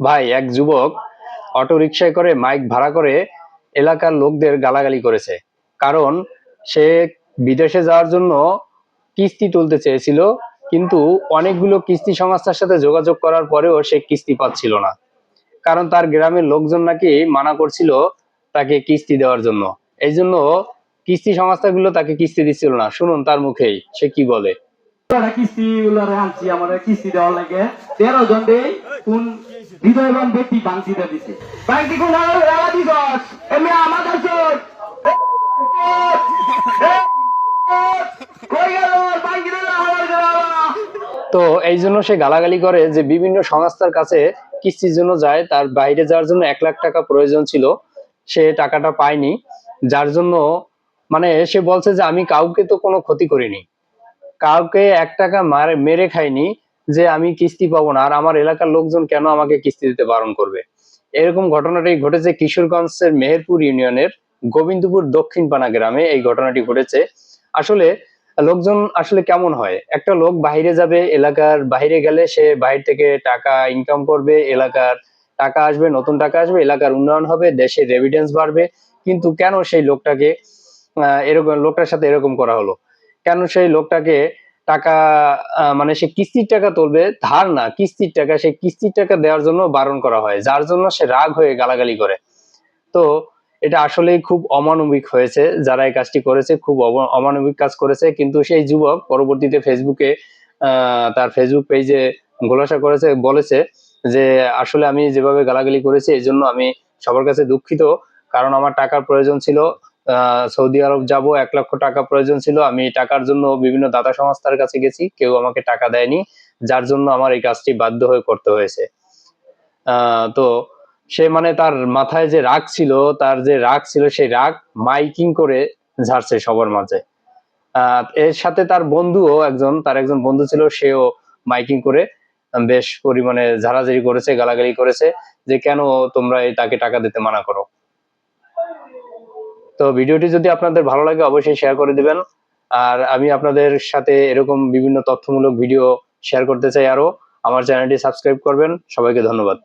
ভাই, এক যুবক অটো রিকশায় করে মাইক ভাড়া করে এলাকার লোকদের গালাগালি করেছে। কারণ সে বিদেশে যাওয়ার জন্য কিস্তি তুলতে চেয়েছিল, কিন্তু অনেকগুলো কিস্তি সংস্থার সাথে যোগাযোগ করার পরেও সে কিস্তি পাচ্ছিল না। কারণ তার গ্রামের লোকজন নাকি মানা করছিল তাকে কিস্তি দেওয়ার জন্য। এই জন্য কিস্তি সংস্থাগুলো তাকে কিস্তি দিচ্ছিল না। শুনুন তার মুখেই, সে কি বলে। তো এই জন্য সে গালাগালি করে যে বিভিন্ন সংস্থার কাছে কিস্তির জন্য যায়, তার বাইরে যাওয়ার জন্য এক লাখ টাকা প্রয়োজন ছিল। সে টাকাটা পায়নি। যার জন্য মানে সে বলছে যে আমি কাউকে তো কোনো ক্ষতি করিনি। কাউকে এক টাকা মারে, মেরে খাইনি যে আমি কিস্তি পাবো না। আর আমার এলাকার লোকজন কেন আমাকে কিস্তি দিতে বারণ করবে? এরকম ঘটনাটি ঘটেছে কিশোরগঞ্জের মেহেরপুর ইউনিয়নের গোবিন্দপুর দক্ষিণ পানা গ্রামে এই ঘটনাটি ঘটেছে। আসলে লোকজন আসলে কেমন হয়? একটা লোক বাইরে যাবে এলাকার, বাইরে গেলে সে বাইরে থেকে টাকা ইনকাম করবে, এলাকার টাকা আসবে, নতুন টাকা আসবে, এলাকার উন্নয়ন হবে, দেশের রেভিডেন্স বাড়বে। কিন্তু কেন সেই লোকটাকে এরকম লোকটার সাথে এরকম করা হলো? কেন সেই লোকটাকে টাকা মানে সে কিস্তির টাকা তুলবে? ধার না, কিস্তির টাকা সে কিস্তির টাকা দেওয়ার জন্য বারণ করা হয়, যার জন্য সে রাগ হয়ে গালাগালি করে। তো এটা আসলেই খুব অমানবিক হয়েছে, যারা এই কাজটি করেছে, খুব অমানবিক কাজ করেছে। কিন্তু সেই যুবক পরবর্তীতে ফেসবুকে তার ফেসবুক পেজে গোলাসা করেছে, বলেছে যে, আসলে আমি যেভাবে গালাগালি করেছি এই জন্য আমি সবার কাছে দুঃখিত। কারণ আমার টাকার প্রয়োজন ছিল সৌদি আরব যাব, এক লক্ষ টাকা প্রয়োজন ছিল। আমি টাকার জন্য বিভিন্ন দাতা সংস্থার কাছে গেছি, কেউ আমাকে টাকা দেয়নি, যার জন্য আমার এই কাজটি বাধ্য হয়ে করতে হয়েছে। তো সে মানে তার মাথায় যে রাগ ছিল, তার যে রাগ ছিল, সেই রাগ মাইকিং করে ঝাড়ছে সবার মাঝে। এর সাথে তার বন্ধুও একজন, তার একজন বন্ধু ছিল, সেও মাইকিং করে বেশ পরিমাণে ঝাড়াঝাড়ি করেছে, গালাগালি করেছে, যে কেন তোমরা তাকে টাকা দিতে মানা করো? তো ভিডিওটি যদি আপনাদের ভালো লাগে, অবশ্যই শেয়ার করে দিবেন। আর আমি আপনাদের সাথে এরকম বিভিন্ন তথ্যমূলক ভিডিও শেয়ার করতে চাই আরও আমার চ্যানেলটি সাবস্ক্রাইব করবেন। সবাইকে ধন্যবাদ।